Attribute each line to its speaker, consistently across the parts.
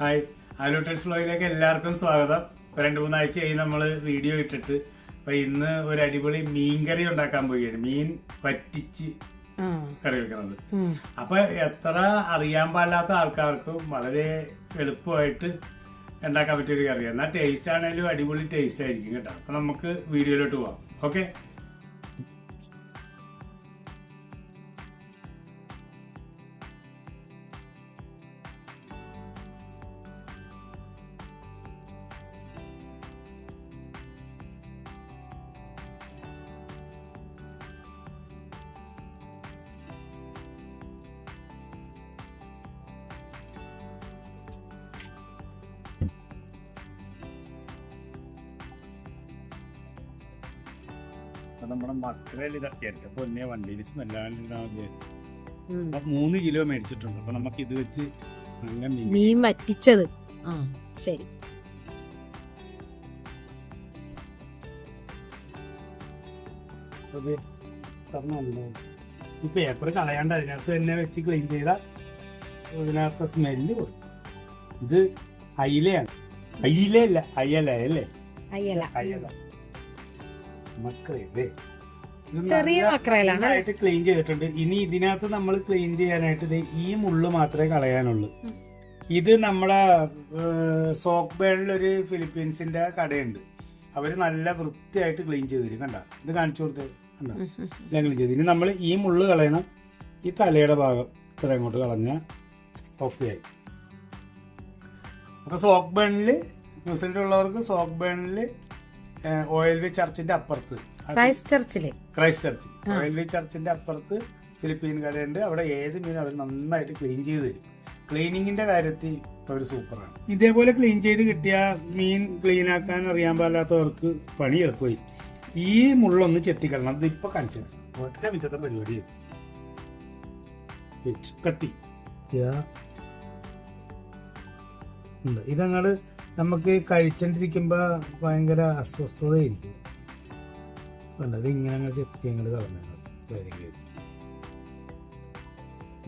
Speaker 1: Hi. ആലൂട്ടേഴ്സ് വ്ളോഗിലേക്ക് എല്ലാവർക്കും സ്വാഗതം. രണ്ട് മൂന്നാഴ്ചയായി നമ്മൾ വീഡിയോ ഇട്ടിട്ട്. അപ്പൊ ഇന്ന് ഒരു അടിപൊളി മീൻ കറി ഉണ്ടാക്കാൻ പോവുകയാണ്. മീൻ വറ്റിച്ച്
Speaker 2: ആ.
Speaker 1: കറി വെക്കുന്നത്. അപ്പൊ എത്ര അറിയാൻ പാടില്ലാത്ത ആൾക്കാർക്കും വളരെ എളുപ്പമായിട്ട് ഉണ്ടാക്കാൻ പറ്റിയ ഒരു കറിയാണ് എന്നാൽ ടേസ്റ്റ് ആണെങ്കിലും അടിപൊളി ടേസ്റ്റ് ആയിരിക്കും കേട്ടോ. അപ്പൊ നമുക്ക് വീഡിയോയിലോട്ട് പോവാം. ഓക്കെ നമ്മുടെ മക്കളെ ഇതൊക്കെ എന്റെ പൊന്നെ വണ്ടിയിൽ സ്മെല്ലാണ്ട്
Speaker 2: ഉം.
Speaker 1: അപ്പൊ മൂന്ന് കിലോ മേടിച്ചിട്ടുണ്ട്. അപ്പൊ നമുക്ക് ഇത് വെച്ച് നല്ല മീൻ.
Speaker 2: വറ്റിച്ചത്. ശരി.
Speaker 1: ഈ പേപ്പർ കളയാണ്ട് അതിനകത്ത് തന്നെ വെച്ച് ക്ലീൻ ചെയ്ത ഇതിനകത്ത് സ്മെല്ല് കൊടുക്കും. ഇത് അയിലയാണ്. അയിലയല്ല അയല അല്ലേ?
Speaker 2: അയല.
Speaker 1: അയല. മക്കളെ
Speaker 2: ചെറിയ മക്രയിലാണ്
Speaker 1: ക്ലീൻ ചെയ്തിട്ടുണ്ട്. ഇനി ഇതിനകത്ത് നമ്മൾ ക്ലീൻ ചെയ്യാനായിട്ട് ഈ മുള്ള് മാത്രമേ കളയാനുള്ളൂ. ഇത് നമ്മുടെ സോക്ക് ബേണിൽ ഒരു ഫിലിപ്പീൻസിന്റെ കടയുണ്ട്. അവർ നല്ല വൃത്തിയായിട്ട് ക്ലീൻ ചെയ്ത് തരും കണ്ട? ഇത് കാണിച്ചു കൊടുത്തേ കണ്ട? എല്ലാം ക്ലീൻ ചെയ്ത്. ഇനി നമ്മൾ ഈ മുള്ള് കളയണം. ഈ തലയുടെ ഭാഗം ഇത്ര അങ്ങോട്ട് കളഞ്ഞ ഓഫ് ആയി. അപ്പൊ സോക്ക് ബേണിൽ ന്യൂസിലൻഡ് ഉള്ളവർക്ക് സോക്ക് വി ചർച്ചിന്റെ അപ്പുറത്ത്.
Speaker 2: ക്രൈസ്റ്റ് ചർച്ചിൽ
Speaker 1: ക്രൈസ്റ്റ് ചർച്ച് വി ചർച്ചിന്റെ അപ്പുറത്ത് ഫിലിപ്പീൻ കടയുണ്ട്. അവിടെ ഏത് മീൻ അവർ നന്നായിട്ട് ക്ലീൻ ചെയ്ത് തരും. ക്ലീനിങ്ങിന്റെ കാര്യത്തിൽ അവർ സൂപ്പറാണ്. ഇതേപോലെ ക്ലീൻ ചെയ്ത് കിട്ടിയ മീൻ ക്ലീൻ ആക്കാൻ അറിയാൻ പാടില്ലാത്തവർക്ക് പണി എളുപ്പമായി. ഈ മുള്ളൊന്ന് ചെത്തിക്കളണം. അത് ഇപ്പൊ കാണിച്ചത്. ഒറ്റ മിറ്റത്തെ പരിപാടി. കത്തി. ഇതാ. നമുക്ക് കഴിച്ചോണ്ടിരിക്കുമ്പോ ഭയങ്കര അസ്വസ്ഥതയായിരിക്കും. വേണ്ടത് ഇങ്ങനെ അങ്ങനെ ചെത്തി ഞങ്ങൾ കളഞ്ഞു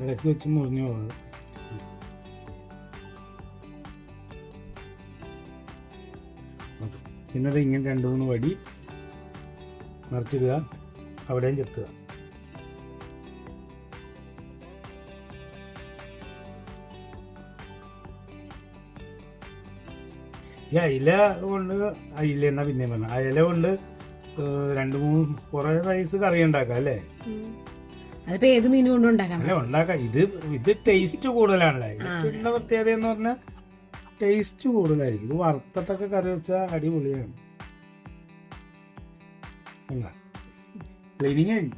Speaker 1: ഇടയ്ക്ക് വെച്ച് മുറിഞ്ഞു പോകാതെ പിന്നെ അത് ഇങ്ങനെ രണ്ട് മൂന്ന് വടി മറിച്ചിടുക. അവിടെയും ചെത്തുക. ഈ അയില കൊണ്ട് അയില എന്നാ പിന്നെയും പറഞ്ഞു. അയില കൊണ്ട് രണ്ട് മൂന്ന് കുറെ റൈസ് കറി ഉണ്ടാക്കാം അല്ലേ?
Speaker 2: അതിപ്പോ ഏത് മീൻ കൊണ്ടും ഉണ്ടാക്കാം?
Speaker 1: അല്ലെ ഉണ്ടാക്കാം. ഇത് ഇത് ടേസ്റ്റ് കൂടുതലാണല്ലേ? ഇതിന്റെ പ്രത്യേകത എന്ന് പറഞ്ഞാൽ ടേസ്റ്റ് കൂടുതലായിരിക്കും. ഇത് വറുത്തിട്ടൊക്കെ കറി വെച്ചാൽ അടിപൊളിയാണ്. ക്ലീനിങ് കഴിഞ്ഞു?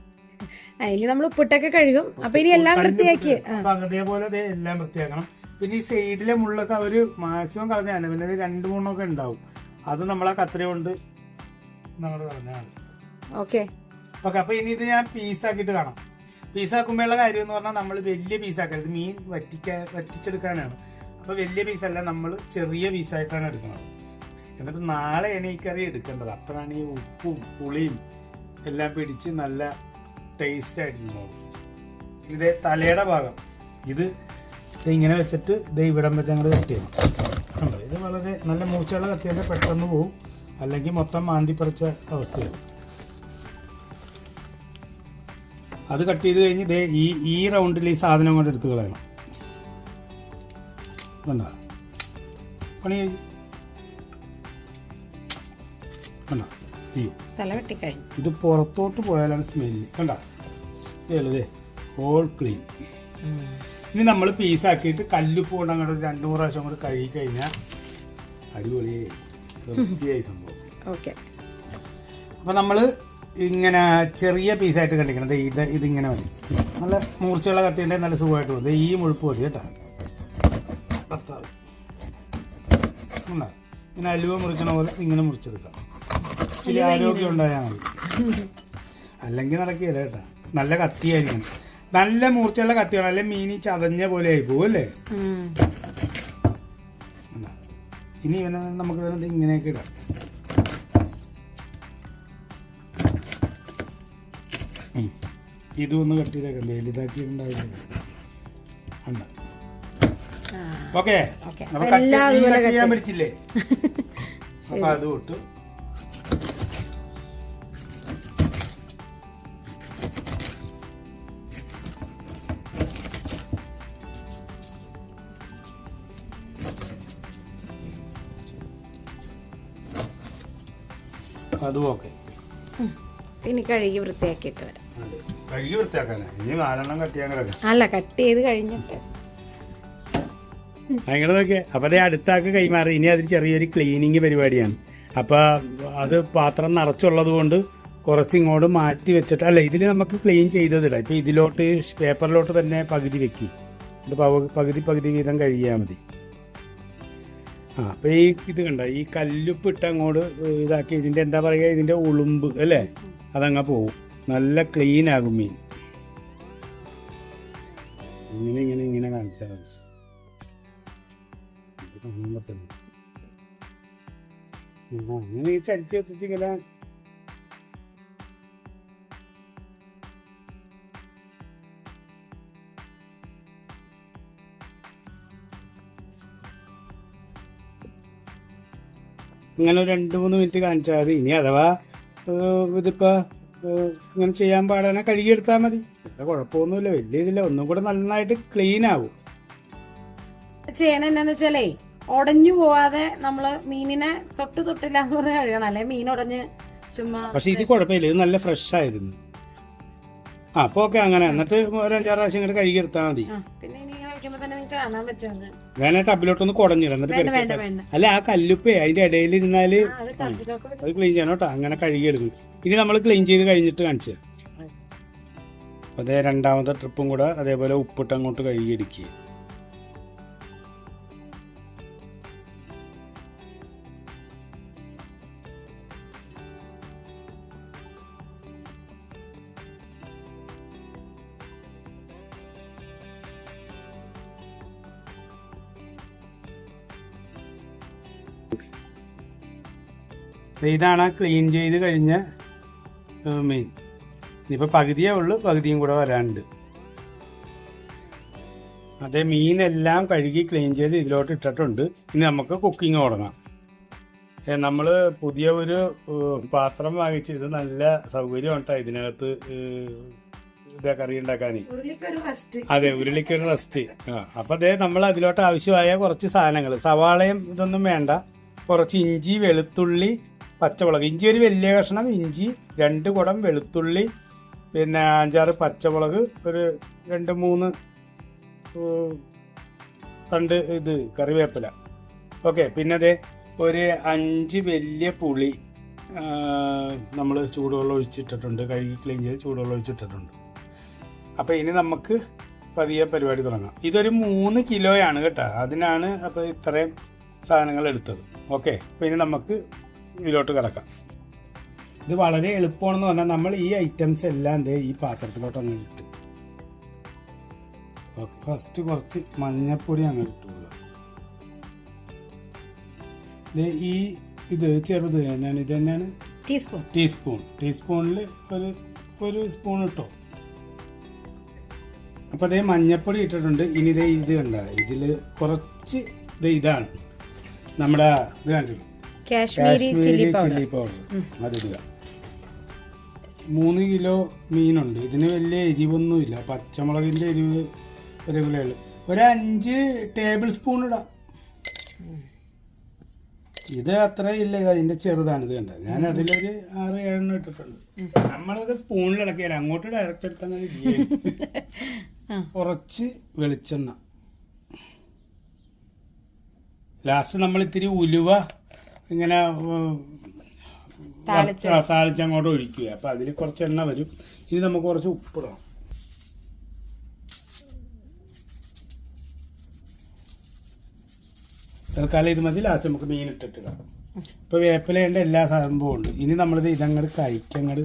Speaker 2: അതിൽ നമ്മൾ ഉപ്പിട്ടൊക്കെ കഴുകും. അപ്പൊ ഇനി എല്ലാം വൃത്തിയാക്കി.
Speaker 1: അതേപോലെ എല്ലാം വൃത്തിയാക്കണം. പിന്നെ ഈ സൈഡിലെ മുള്ളൊക്കെ അവർ മാക്സിമം കളഞ്ഞാണ് പിന്നെ രണ്ട് മൂന്നൊക്കെ ഉണ്ടാവും. അത് നമ്മളെ കത്രി കൊണ്ട് നമ്മൾ കളഞ്ഞാണ്
Speaker 2: ഓക്കെ
Speaker 1: ഓക്കെ അപ്പൊ ഇനി ഇത് ഞാൻ പീസാക്കിയിട്ട് കാണാം. പീസാക്കുമ്പോഴുള്ള കാര്യം എന്ന് പറഞ്ഞാൽ നമ്മൾ വലിയ പീസാക്കരുത് മീൻ വറ്റിക്കാൻ വറ്റിച്ചെടുക്കാനാണ്. അപ്പൊ വലിയ പീസല്ല നമ്മൾ ചെറിയ പീസായിട്ടാണ് എടുക്കുന്നത്. എന്നിട്ട് നാളെയാണ് ഈ കറി എടുക്കേണ്ടത്. അപ്പോഴാണ് ഈ ഉപ്പും പുളിയും എല്ലാം പിടിച്ച് നല്ല ടേസ്റ്റ് ആയിട്ട് ഇതേ തലയുടെ ഭാഗം. ഇത് ഇത് ഇങ്ങനെ വെച്ചിട്ട് ഇത് ഇവിടം വെച്ച് അങ്ങോട്ട് കട്ട് ചെയ്യണം. കണ്ടോ? ഇത് വളരെ നല്ല മൂച്ചയുള്ള കത്തിയാൽ പെട്ടെന്ന് പോവും. അല്ലെങ്കിൽ മൊത്തം മാന്തിപ്പറിച്ച അവസ്ഥയാണ് അത് കട്ട് ചെയ്ത് കഴിഞ്ഞ് ഇതേ ഈ ഈ റൗണ്ടിൽ ഈ സാധനം കൊണ്ട് എടുത്ത് കളയണം. കണ്ട? പണി കഴിഞ്ഞു. കണ്ട? അയ്യോ ഇത് പുറത്തോട്ട് പോയാലാണ് സ്മെല്ല് കണ്ട? ഇതേ ഹോൾ ക്ലീൻ ഇനി നമ്മൾ പീസാക്കിയിട്ട് കല്ലുപ്പ് കൊണ്ട് അങ്ങോട്ട് ഒരു രണ്ട് മൂന്ന് പ്രാവശ്യം കൂടെ കഴുകി കഴിഞ്ഞാൽ അടിപൊളിയായി വൃത്തിയായി സംഭവം.
Speaker 2: ഓക്കെ.
Speaker 1: അപ്പോൾ നമ്മൾ ഇങ്ങനെ ചെറിയ പീസായിട്ട് കണ്ടിക്കണം ഇത് ഇതിങ്ങനെ മതി. നല്ല മൂർച്ചയുള്ള കത്തിയുണ്ടെങ്കിൽ നല്ല സുഖമായിട്ട് പോകും ഈ മുഴുപ്പ് മതി കേട്ടോ. ഭർത്താവ് ഉണ്ടോ? ഇങ്ങനെ അലുവ മുറിക്കണ പോലെ ഇങ്ങനെ മുറിച്ചെടുക്കാം. ഇച്ചിരി ആരോഗ്യം ഉണ്ടായാൽ മതി. അല്ലെങ്കിൽ നടക്കുകയില്ല കേട്ടോ. നല്ല കത്തിയായിരിക്കണം നല്ല മൂർച്ചയുള്ള കത്തിയാണ്. അല്ലെ മീനി ചതഞ്ഞ പോലെ ആയി പോകും അല്ലേ? ഉണ്ടോ? ഇനി ഇവനെ നമുക്ക് ദേ ഇങ്ങനെയൊക്കെ ഇടാം. ഉം. ഇതും ഒന്ന് കട്ട് ചെയ്തേക്കണ്ടേ വലുതാക്കി ഉണ്ടാവില്ല. കണ്ട?
Speaker 2: ആ.
Speaker 1: ഓക്കെ. അപ്പൊ കട്ട് ചെയ്യാൻ പിടിച്ചില്ലേ? അപ്പൊ അത് വിട്ടു അതും ഓക്കെ
Speaker 2: ഇനി കഴുകി വൃത്തിയാക്കിയിട്ട് വരാം.
Speaker 1: കഴുകി വൃത്തിയാക്കാനേ. ഇനി നാലെണ്ണം കട്ട് ചെയ്യാൻ കിടക്കാം.
Speaker 2: അല്ല കട്ട് ചെയ്ത് കഴിഞ്ഞിട്ട്.
Speaker 1: അങ്ങനെ നോക്കിയേ. അപ്പൊ അതേ അടുത്താക്ക് കൈമാറി. ഇനി അതിന് ചെറിയൊരു ക്ലീനിങ് പരിപാടിയാണ്. അപ്പൊ അത് പാത്രം നിറച്ചുള്ളത് കൊണ്ട് കുറച്ച് ഇങ്ങോട്ട് മാറ്റി വെച്ചിട്ട് അല്ല ഇതിൽ നമുക്ക് ക്ലീൻ ചെയ്തതിടാം ഇപ്പൊ ഇതിലോട്ട് പേപ്പറിലോട്ട് തന്നെ പകുതി വെക്കി. പകുതി പകുതി വീതം കഴിയാ മതി. അപ്പൊ ഈ ഇത് കണ്ട? ഈ കല്ലുപ്പ് ഇട്ട് അങ്ങോട്ട് ഇതാക്കി. ഇതിന്റെ എന്താ പറയുക ഇതിന്റെ ഉളുമ്പ് അല്ലേ? അതങ്ങ് പോവും. നല്ല ക്ലീൻ ആകും മീൻ. ഇങ്ങനെ ഇങ്ങനെ ഇങ്ങനെ കാണിച്ചാൽ അങ്ങനെ ചരിച്ച് വെച്ചിട്ട് ഇങ്ങനെ ഇങ്ങനെ ഒരു രണ്ട് മൂന്ന് മിനിറ്റ് കാണിച്ചാൽ മതി. ഇനി അഥവാ ഇതിപ്പോൾ ഇതിപ്പോ ഇങ്ങനെ ചെയ്യാൻ പാടാനെ കഴുകിയെടുത്താൽ മതി. അത് കുഴപ്പമൊന്നുമില്ല. വലിയ ഇതില്ല. ഒന്നും കൂടെ നന്നായിട്ട് ക്ലീൻ ആവും.
Speaker 2: ചെയ്യണ എന്നാന്ന് വെച്ചാലേ ഉടഞ്ഞു പോവാതെ നമ്മൾ മീനിനെ തൊട്ട് തൊട്ടില്ല എന്ന് പറഞ്ഞ് കഴുകണം. അല്ലെ? മീൻ ഉടഞ്ഞ് ചുമ്മാ
Speaker 1: പക്ഷെ ഇത് കുഴപ്പമില്ല. ഇത് നല്ല ഫ്രഷ് ആയിരുന്നു. ആ അപ്പൊ ഓക്കെ അങ്ങനെ. എന്നിട്ട് ഒരു അഞ്ചാറ് പ്രാവശ്യം ഇങ്ങോട്ട് കഴുകിയെടുത്താൽ മതി.
Speaker 2: പിന്നെ കഴിക്കുമ്പോ തന്നെ നിങ്ങൾക്ക് കാണാൻ പറ്റുന്നത്
Speaker 1: വേണേ ടബിലോട്ടൊന്ന് കുടഞ്ഞിട എന്നിട്ട് അല്ല ആ കല്ലുപ്പേ അതിന്റെ ഇടയിൽ
Speaker 2: ഇരുന്നാൽ അത്
Speaker 1: അത് ക്ലീൻ ചെയ്യണം കേട്ടോ. അങ്ങനെ കഴുകിയെടുക്കും. ഇനി നമ്മൾ ക്ലീൻ ചെയ്ത് കഴിഞ്ഞിട്ട് കാണിച്ചു അതേ രണ്ടാമത്തെ ട്രിപ്പും കൂടെ അതേപോലെ ഉപ്പിട്ട് അങ്ങോട്ട് കഴുകിയെടുക്കുക ദേ ഇതാണ് ആ ക്ലീൻ ചെയ്ത് കഴിഞ്ഞ മീൻ ഇനിയിപ്പോൾ പകുതിയേ ഉള്ളൂ പകുതിയും കൂടെ വരാനുണ്ട്. അതേ മീനെല്ലാം കഴുകി ക്ലീൻ ചെയ്ത് ഇതിലോട്ട് ഇട്ടിട്ടുണ്ട്. ഇനി നമുക്ക് കുക്കിംഗ് തുടങ്ങാം. നമ്മൾ പുതിയ ഒരു പാത്രം വാങ്ങിച്ച് ഇത് നല്ല സൗകര്യം കേട്ടോ ഇതിനകത്ത് ഇതേ കറി ഉണ്ടാക്കാനേ. അതെ ഉരുളിക്കൊരു റെസ്റ്റ് ആ അപ്പം അതേ നമ്മൾ അതിലോട്ട് ആവശ്യമായ കുറച്ച് സാധനങ്ങൾ സവാളയും ഇതൊന്നും വേണ്ട. കുറച്ച് ഇഞ്ചി വെളുത്തുള്ളി പച്ചമുളക്. ഇഞ്ചി ഒരു വലിയ കഷ്ണം ഇഞ്ചി രണ്ട് കുടം വെളുത്തുള്ളി പിന്നെ അഞ്ചാറ് പച്ചമുളക് ഒരു രണ്ട് മൂന്ന് തണ്ട് ഇത് കറിവേപ്പില. ഓക്കെ പിന്നെ അതെ ഒരു അഞ്ച് വലിയ പുളി നമ്മൾ ചൂടുവെള്ളം ഒഴിച്ചിട്ടിട്ടുണ്ട്. കഴുകി ക്ലീൻ ചെയ്ത് ചൂടുവെള്ളം ഒഴിച്ചിട്ടിട്ടുണ്ട്. അപ്പോൾ ഇനി നമുക്ക് പതിയെ പരിപാടി തുടങ്ങാം. ഇതൊരു മൂന്ന് കിലോയാണ് കേട്ടോ. അതിനാണ് അപ്പോൾ ഇത്രയും സാധനങ്ങൾ എടുത്തത്. ഓക്കെ അപ്പോൾ ഇനി നമുക്ക് ഇതിലോട്ട് കിടക്കാം. ഇത് വളരെ എളുപ്പമാണെന്ന് പറഞ്ഞാൽ നമ്മൾ ഈ ഐറ്റംസ് എല്ലാം ദേ ഈ പാത്രത്തിലോട്ട് അങ്ങ് ഇട്ട്. ഫസ്റ്റ് കുറച്ച് മഞ്ഞപ്പൊടി അങ്ങ് ഇട്ടു ദേ ഈ ഇത് ചെറുത് തന്നെയാണ് ഇത് തന്നെയാണ്?
Speaker 2: ടീസ്പൂൺ
Speaker 1: ടീസ്പൂൺ ടീസ്പൂണിൽ ഒരു ഒരു സ്പൂൺ ഇട്ടോ? അപ്പൊ അതേ മഞ്ഞപ്പൊടി ഇട്ടിട്ടുണ്ട്. ഇനി ഇതേ ഇത് കണ്ട ഇതിൽ കുറച്ച് ഇത് ഇതാണ്. നമ്മുടെ ഇത് കാണിച്ചു
Speaker 2: കാശ്മീരി ചില്ലി പൗഡർ
Speaker 1: അതിടുക. മൂന്ന് കിലോ മീനുണ്ട്. ഇതിന് വലിയ എരിവൊന്നുമില്ല. പച്ചമുളകിന്റെ എരിവ് ഒരു റെഗുലർ ഒരു അഞ്ച് ടേബിൾ സ്പൂൺ ഇടാം. ഇത് അത്ര ഇല്ല അതിന്റെ ചെറുതാണ് ഇത് കണ്ടത് ഞാൻ അതിലൊരു ആറ് ഏഴെണ്ണം ഇട്ടിട്ടുണ്ട്. നമ്മളൊക്കെ സ്പൂണിൽ ഇളക്കിയാൽ അങ്ങോട്ട് ഡയറക്റ്റ്
Speaker 2: എടുത്താൽ.
Speaker 1: കുറച്ച് വെളിച്ചെണ്ണ. ലാസ്റ്റ് നമ്മൾ ഇത്തിരി ഉലുവ ഇങ്ങനെ
Speaker 2: താളിച്ച്.
Speaker 1: അങ്ങോട്ട് താളിച്ചങ്ങോട്ട് ഒഴിക്കുക. അപ്പൊ അതിൽ കുറച്ച് എണ്ണ വരും. ഇനി നമുക്ക് കുറച്ച് ഉപ്പിടണം തൽക്കാലം ഇത് മതി. ലാസ്റ്റ് നമുക്ക് മീൻ ഇട്ടിട്ടിടാം ഇപ്പൊ വേപ്പിലേണ്ട എല്ലാ സംഭവവും ഉണ്ട്. ഇനി നമ്മളിത് ഇതങ്ങോട്ട് കഴിക്കങ്ങോട്ട്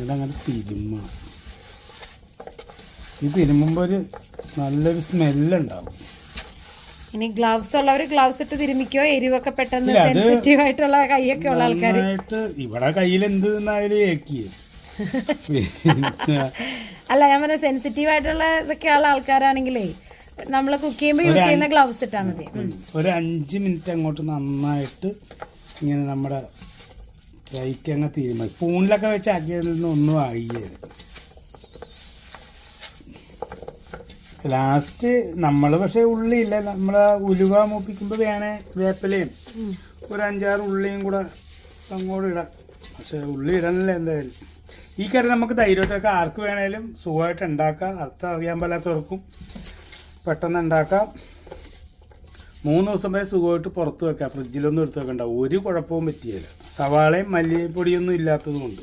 Speaker 1: ഇതങ്ങോട്ട് തിരുമ്മണം ഇത് തിരുമ്മുമ്പോൾ ഒരു നല്ലൊരു സ്മെല്ലുണ്ടാവും
Speaker 2: ഇനി ഗ്ലൗസ് ഉള്ളവര് ഗ്ലൗസ് ഇട്ട് തിരുമിക്കോ? എരിവൊക്കെ പെട്ടെന്ന് സെൻസിറ്റീവ് ആയിട്ടുള്ള കൈയൊക്കെ ഉള്ള ആൾക്കാർ
Speaker 1: ഇവിടെ കയ്യിൽ എന്ത്
Speaker 2: അല്ല ഞാൻ പറഞ്ഞ സെൻസിറ്റീവ് ആയിട്ടുള്ള ഇതൊക്കെ ഉള്ള ആൾക്കാരാണെങ്കിലേ നമ്മൾ കുക്ക് ചെയ്യുമ്പോൾ യൂസ് ചെയ്യുന്ന ഗ്ലൗസ് ഇട്ടാൽ മതി.
Speaker 1: ഒരു അഞ്ച് മിനിറ്റ് അങ്ങോട്ട് നന്നായിട്ട് ഇങ്ങനെ നമ്മുടെ ഫ്രൈക്ക് അങ്ങ് സ്പൂണിലൊക്കെ വെച്ച് ആക്കിയതിൽ ഒന്നും ആയില്ല. ലാസ്റ്റ് നമ്മൾ പക്ഷേ ഉള്ളിയില്ല. നമ്മൾ ഉലുവ മൂപ്പിക്കുമ്പോൾ വേണേ വേപ്പിലയും ഒരു അഞ്ചാറ് ഉള്ളിയും കൂടെ അങ്ങോട്ട് ഇടാം. പക്ഷെ ഉള്ളി ഇടാനല്ല എന്തായാലും. ഈ കറി നമുക്ക് ധൈര്യമായിട്ടൊക്കെ ആർക്ക് വേണേലും സുഖമായിട്ട് ഉണ്ടാക്കാം. അർത്ഥം അറിയാൻ പാലാത്തവർക്കും പെട്ടെന്ന് ഉണ്ടാക്കാം. മൂന്ന് ദിവസം വരെ സുഖമായിട്ട് പുറത്ത് വെക്കാം. ഫ്രിഡ്ജിലൊന്നും എടുത്ത് വെക്കണ്ട. ഒരു കുഴപ്പവും പറ്റിയില്ല. സവാളയും മല്ലിപ്പൊടിയൊന്നും ഇല്ലാത്തതുകൊണ്ട്.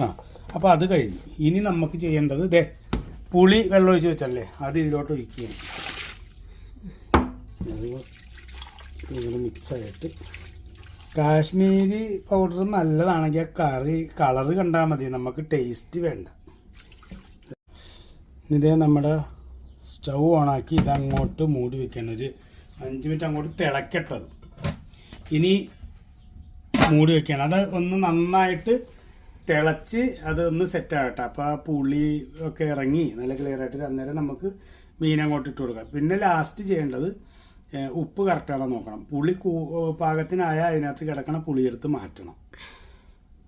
Speaker 1: ആ അപ്പോൾ അത് കഴിഞ്ഞു. ഇനി നമുക്ക് ചെയ്യേണ്ടത് ഇതേ പുളി വെള്ളം ഒഴിച്ച് വെച്ചല്ലേ? അത് ഇതിലോട്ട് ഒഴിക്കുകയാണ് ഇങ്ങനെ മിക്സായിട്ട് കാശ്മീരി പൗഡർ നല്ലതാണെങ്കിൽ കറി കളറ് കണ്ടാൽ മതി. നമുക്ക് ടേസ്റ്റ് വേണ്ട. ഇതേ നമ്മുടെ സ്റ്റൗ ഓണാക്കി ഇതങ്ങോട്ട് മൂടി വെക്കണം ഒരു അഞ്ച് മിനിറ്റ് അങ്ങോട്ട് തിളക്കട്ടത് ഇനി മൂടി വെക്കണം അത് ഒന്ന് നന്നായിട്ട് തിളച്ച് അതൊന്ന് സെറ്റാകട്ടെ അപ്പോൾ ആ പുളി ഒക്കെ ഇറങ്ങി നല്ല ക്ലിയർ ആയിട്ട് അന്നേരം നമുക്ക് മീൻ അങ്ങോട്ട് ഇട്ട് കൊടുക്കാം. പിന്നെ ലാസ്റ്റ് ചെയ്യേണ്ടത് ഉപ്പ് കറക്റ്റാണോ നോക്കണം. പുളി കൂ- പാകത്തിനായ അതിനകത്ത് കിടക്കണ പുളി എടുത്ത് മാറ്റണം.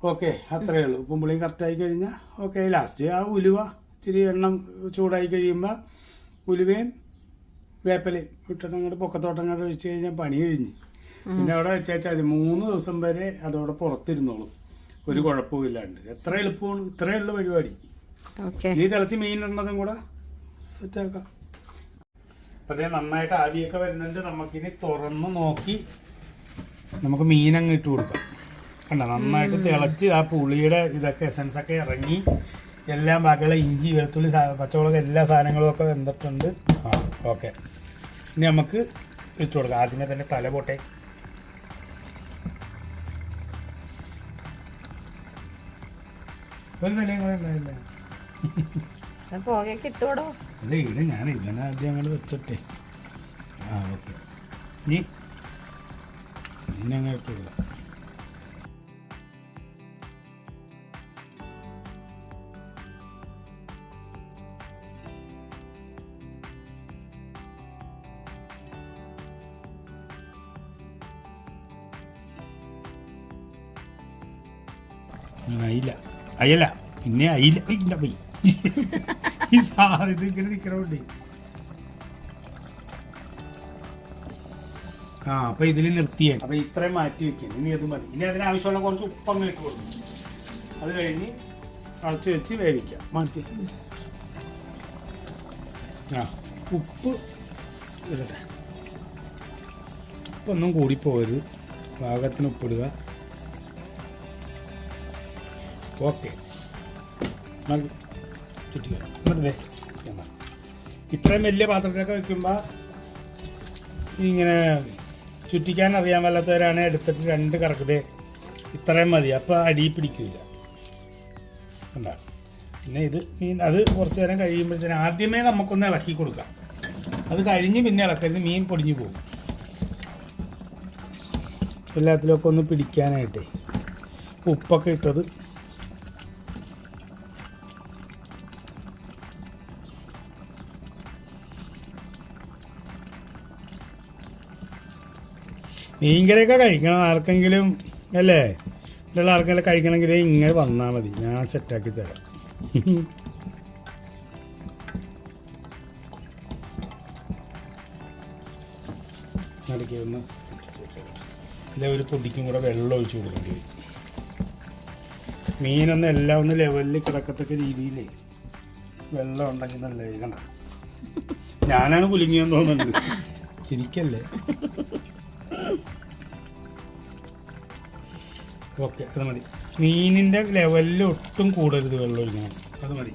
Speaker 1: ഓക്കെ അത്രയേ ഉള്ളൂ. ഉപ്പും പുളിയും കറക്റ്റായി കഴിഞ്ഞാൽ ഓക്കെ ലാസ്റ്റ് ആ ഉലുവ ഇച്ചിരി എണ്ണം ചൂടായി കഴിയുമ്പോൾ ഉലുവയും വേപ്പലയും ഇട്ടിട്ട് അങ്ങോട്ട് പൊക്കത്തോട്ടം അങ്ങോട്ട് ഒഴിച്ച് കഴിഞ്ഞാൽ പണി കഴിഞ്ഞ്. പിന്നെ അവിടെ വെച്ചാൽ മൂന്ന് ദിവസം വരെ അതവിടെ പുറത്തിരുന്നോളും. ഒരു കുഴപ്പവും ഇല്ലാണ്ട്. എത്ര എളുപ്പമാണ് ഇത്രയേ ഉള്ള പരിപാടി ഈ തിളച്ച് മീൻ ഇടുന്നതും കൂടെ സെറ്റാക്കാം അപ്പൊ അതേ നന്നായിട്ട് ആവിയൊക്കെ വരുന്നുണ്ട്. നമുക്കിനി തുറന്ന് നോക്കി നമുക്ക് മീൻ അങ്ങ് ഇട്ട് കൊടുക്കാം. കണ്ട? നന്നായിട്ട് തിളച്ച് ആ പുളിയുടെ ഇതൊക്കെ എസൻസ് ഒക്കെ ഇറങ്ങി. എല്ലാം ബാക്കിയുള്ള ഇഞ്ചി വെളുത്തുള്ളി പച്ചമുളക് എല്ലാ സാധനങ്ങളും ഒക്കെ വെന്തിട്ടുണ്ട്. ആ ഓക്കെ. ഇനി നമുക്ക് ഇട്ട് കൊടുക്കാം. ആദ്യമേ തന്നെ തല പോട്ടെ. ഒരു തലയും കൂടെ ഉണ്ടായില്ല?
Speaker 2: പോകെ ഇട്ടോടോ
Speaker 1: അല്ല ഇവിടെ ഞാൻ ഇതിനെ ആദ്യം അങ്ങോട്ട് വെച്ചിട്ടെ. ആ ഓക്കെ. നീ ഇതിനങ്ങനെ ഇട്ടില്ല അയില. പിന്നെ അയില. ഇല്ല പോയി. ഈ സാറ് ഇത് ഇങ്ങനെ നിൽക്കണോണ്ടേ ആ അപ്പൊ ഇതിൽ നിർത്തിയാൽ അപ്പൊ ഇത്രയും മാറ്റി വെക്കണം ഇനി അത് മതി. ഇനി അതിനാവശ്യമുള്ള കുറച്ച് ഉപ്പങ്ങ് ഇട്ട് കൊടുക്കും. അത് കഴിഞ്ഞ് അടച്ചു വെച്ച് വേവിക്കാം. മാറ്റി. ആ ഉപ്പ്. ഇടട്ടെ. ഉപ്പൊന്നും കൂടിപ്പോകരുത് പാകത്തിന് ഉപ്പിടുക. ഓക്കെ. ചുറ്റിക്ക എന്നിട്ട്. ഇത്രയും വലിയ പാത്രത്തിലൊക്കെ വെക്കുമ്പോൾ ഇങ്ങനെ ചുറ്റിക്കാൻ അറിയാൻ വല്ലാത്തവരാണ് എടുത്തിട്ട് രണ്ട് കറക്കതേ ഇത്രയും മതി. അപ്പോൾ അടി പിടിക്കില്ല കണ്ട? പിന്നെ ഇത് മീൻ അത് കുറച്ച് നേരം കഴിയുമ്പോഴത്തേന് ആദ്യമേ നമുക്കൊന്ന് ഇളക്കി കൊടുക്കാം. അത് കഴിഞ്ഞ് പിന്നെ ഇളക്കരുത്. മീൻ പൊടിഞ്ഞു പോകും. എല്ലാത്തിലൊക്കെ ഒന്ന് പിടിക്കാനായിട്ടേ. ഉപ്പൊക്കെ ഇട്ടത് മീൻകറിയൊക്കെ കഴിക്കണം. ആർക്കെങ്കിലും അല്ലേ? ഉള്ള ആർക്കെങ്കിലും കഴിക്കണമെങ്കിൽ ഇങ്ങനെ വന്നാൽ മതി. ഞാൻ സെറ്റാക്കി തരാം. അല്ലെ ഒരു പൊടിക്കും കൂടെ വെള്ളം ഒഴിച്ചു കൊടുക്കേണ്ടി വരും. മീനൊന്നും എല്ലാം ഒന്ന് ലെവലിൽ കിടക്കത്തക്ക രീതിയിൽ വെള്ളം ഉണ്ടെങ്കിൽ നല്ല കണ്ട. ഞാനാണ് കുലുങ്ങിയെന്ന് തോന്നുന്നുണ്ട്. ചിരിക്കല്ലേ ഓക്കെ അത് മതി. മീനിന്റെ ലെവലിൽ ഒട്ടും കൂടരുത് വെള്ളം ഒഴിക്കണം. അത് മതി.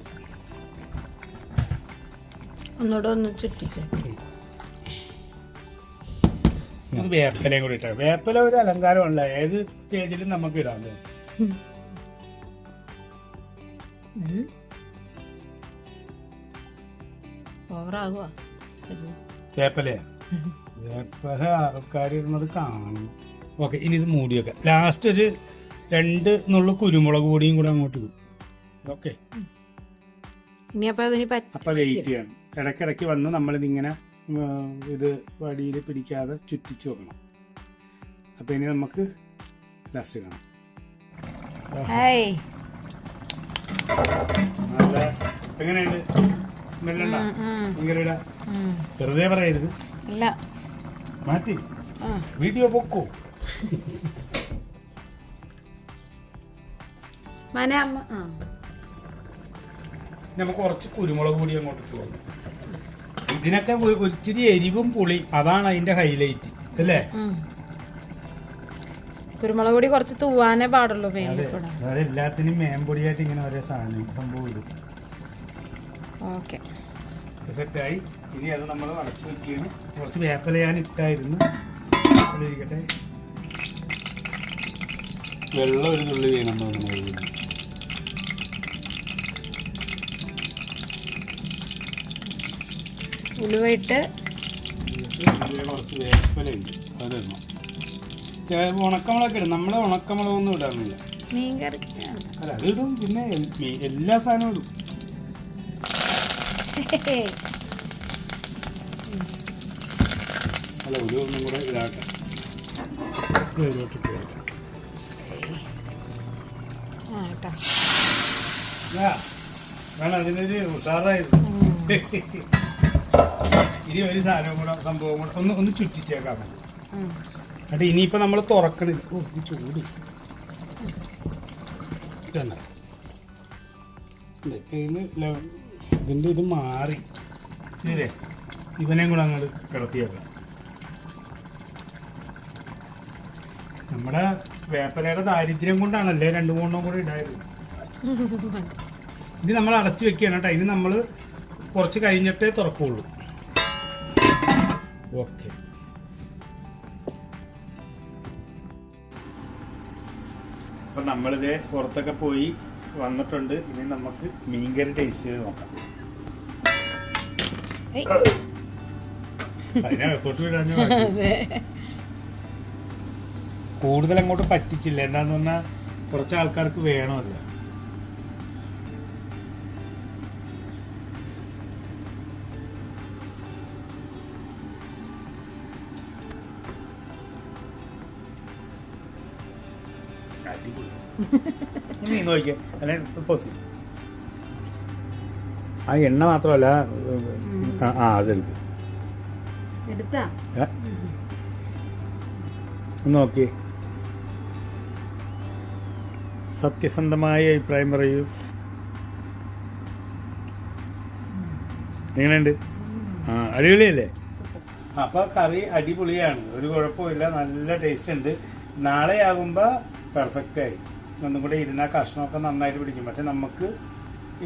Speaker 2: ഒന്നുകൂടെ ഒന്ന് ചുറ്റിച്ച്.
Speaker 1: അത് വേപ്പലയും കൂടി ഇട്ടാ വേപ്പല ഒരു അലങ്കാരമല്ല ഏത് സ്റ്റേജിലും നമുക്ക് ഇടാം അത്.
Speaker 2: ഓവറാകുവാ
Speaker 1: വേപ്പല വേപ്പല ആൾക്കാരിരുന്നത് കാണണം. കാണും ഓക്കെ ഇനി ഇത് മൂടി വെക്കാം ലാസ്റ്റ് ഒരു രണ്ട് എന്നുള്ള കുരുമുളക് പൊടിയും കൂടെ അങ്ങോട്ട് ഇടും. ഓക്കെ.
Speaker 2: അപ്പൊ
Speaker 1: വെയിറ്റ് ചെയ്യണം. ഇടയ്ക്കിടയ്ക്ക് വന്ന് നമ്മളിതിങ്ങനെ ഇത് വടിയിൽ പിടിക്കാതെ ചുറ്റിച്ചു വെക്കണം. അപ്പം ഇനി നമുക്ക് ലാസ്റ്റ് കാണാം. നല്ല എങ്ങനെയുണ്ട്? വെറുതെ പറയരുത്.
Speaker 2: ഇല്ല.
Speaker 1: മാറ്റി. വീഡിയോ പൊക്കോ. നമുക്ക് കുറച്ച് കുരുമുളക് പൊടി അങ്ങോട്ട് ഇട്ട് കൊടുക്കാം. ഇതിനൊക്കെ ഒരു- ഒരിച്ചിരി എരിവും പുളിയും അതാണ് അതിന്റെ ഹൈലൈറ്റ് അല്ലേ.
Speaker 2: കുരുമുളക് പൊടി കുറച്ച് തൂവാനേ പാടുള്ളൂ
Speaker 1: എല്ലാത്തിനും മേമ്പൊടിയായിട്ട് ഇങ്ങനെ ഒരേ സാധനം സംഭവം
Speaker 2: ഓക്കെ
Speaker 1: സെറ്റായി. ഇനി അത് നമ്മൾ അടച്ചു വെക്കുകയാണ്. കുറച്ച് വേപ്പല ഞാൻ ഇട്ടായിരുന്നു. ഇരിക്കട്ടെ വെള്ളം ഒരു തുള്ളി വേണം തോന്നുന്നു
Speaker 2: ഉലുവയിട്ട്
Speaker 1: കുറച്ച് വേപ്പലുണ്ട് അതിടണം ഉണക്കമുളകൊക്കെ ഇടും. നമ്മളെ ഉണക്കമുളകൊന്നും ഇടാറില്ല.
Speaker 2: മീൻ കറി
Speaker 1: അല്ല അത് ഇടും. പിന്നെ എല്ലാ സാധനവും ഇടും. അല്ല ഒരു ഒന്നും കൂടെ
Speaker 2: ആ,
Speaker 1: വേണം അതിനൊരു ഉഷാറായത് ഇനി ഒരു സാധനം കൂടെ സംഭവം കൂടെ ഒന്ന് ഒന്ന് ചുറ്റിച്ചേക്കാം. എന്നിട്ട് ഇനിയിപ്പോ നമ്മൾ തുറക്കണില്ല. ഓ ഇത് ചൂട്. ഇതന്നെ ഇതിന് ഇതിന്റെ ഇത് മാറി. ഇല്ലേ ഇവനെയും കൂടെ അങ്ങോട്ട് കിടത്തിയേക്കാം. നമ്മുടെ വേപ്പലയുടെ ദാരിദ്ര്യം കൊണ്ടാണല്ലേ രണ്ടു മൂന്നെണ്ണം കൂടെ ഉണ്ടായത് ഇത് നമ്മൾ അടച്ചു വെക്കുകയാണ് കേട്ടോ. ഇനി നമ്മൾ കുറച്ച് കഴിഞ്ഞിട്ടേ തുറക്കുള്ളൂ. ഓക്കെ. അപ്പം നമ്മളിത് പുറത്തൊക്കെ പോയി വന്നിട്ടുണ്ട്. ഇനി നമുക്ക് മീൻകറി ടേസ്റ്റ് ചെയ്ത് നോക്കാം. കൂടുതൽ അങ്ങോട്ട് പറ്റിച്ചില്ല. എന്താന്ന് പറഞ്ഞാൽ കുറച്ച് ആൾക്കാർക്ക് വേണമല്ല. അടിപൊളി. നീ നോക്കിയേ അല്ലെ പോസി ആ എണ്ണ മാത്രമല്ല ആ, അതെടുക്കും
Speaker 2: എടുത്താ?
Speaker 1: നോക്കി സത്യസന്ധമായ അഭിപ്രായം പറയൂ. എങ്ങനെയുണ്ട്? ആ അടിപൊളിയല്ലേ? അപ്പൊ കറി അടിപൊളിയാണ്. ഒരു കുഴപ്പമില്ല നല്ല ടേസ്റ്റ് ഉണ്ട്. നാളെ ആകുമ്പോ പെർഫെക്റ്റ് ആയി. ഒന്നും കൂടെ ഇരുന്നാൽ കഷ്ണമൊക്കെ നന്നായിട്ട് പിടിക്കും. പക്ഷെ നമുക്ക്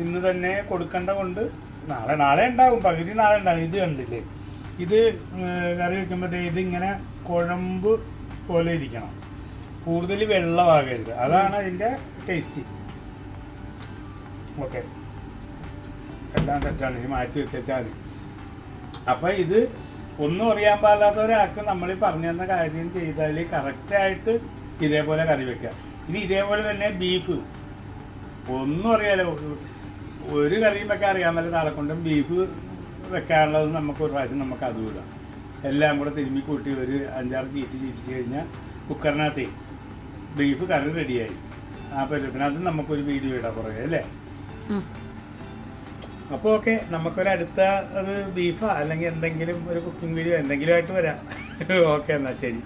Speaker 1: ഇന്ന് തന്നെ കൊടുക്കേണ്ട കൊണ്ട് നാളെ നാളെ ഉണ്ടാകും പകുതി നാളെ ഉണ്ടാകും ഇത് കണ്ടില്ലേ? ഇത് കറി വെക്കുമ്പോഴത്തേ ഇത് ഇങ്ങനെ കുഴമ്പ് പോലെ ഇരിക്കണം. കൂടുതൽ വെള്ളമാകരുത്. അതാണ് അതിന്റെ ടേസ്റ്റ് ഓക്കെ. എല്ലാം സെറ്റാണ് ഇനി മാറ്റി വെച്ചാൽ മതി. അപ്പം ഇത് ഒന്നും അറിയാൻ പാടില്ലാത്ത ഒരാൾക്ക് നമ്മൾ പറഞ്ഞു തന്ന കാര്യം ചെയ്താൽ കറക്റ്റായിട്ട് ഇതേപോലെ കറി വെക്കുക ഇനി ഇതേപോലെ തന്നെ ബീഫ് ഒന്നും അറിയാലോ. ഒരു കറിയും വെക്കാൻ അറിയാൻ നാളെ കൊണ്ടും ബീഫ് വെക്കാനുള്ളത് നമുക്ക് ഒരു പ്രാവശ്യം നമുക്ക് അതുമില്ല എല്ലാം കൂടെ തിരുമ്മി കൂട്ടി ഒരു അഞ്ചാറ് ചീറ്റ് ചീറ്റിച്ച് കഴിഞ്ഞാൽ കുക്കറിനകത്തേ ബീഫ് കറി റെഡിയായി ആ പരുവത്തിനകത്ത് നമുക്കൊരു വീഡിയോ ഇടാൻ പുറകെ അല്ലേ. അപ്പോൾ ഓക്കെ നമുക്കൊരു അടുത്ത അത് ബീഫാ അല്ലെങ്കിൽ എന്തെങ്കിലും ഒരു കുക്കിംഗ് വീഡിയോ എന്തെങ്കിലും ആയിട്ട് വരാം. ഓക്കെ എന്നാ ശരി.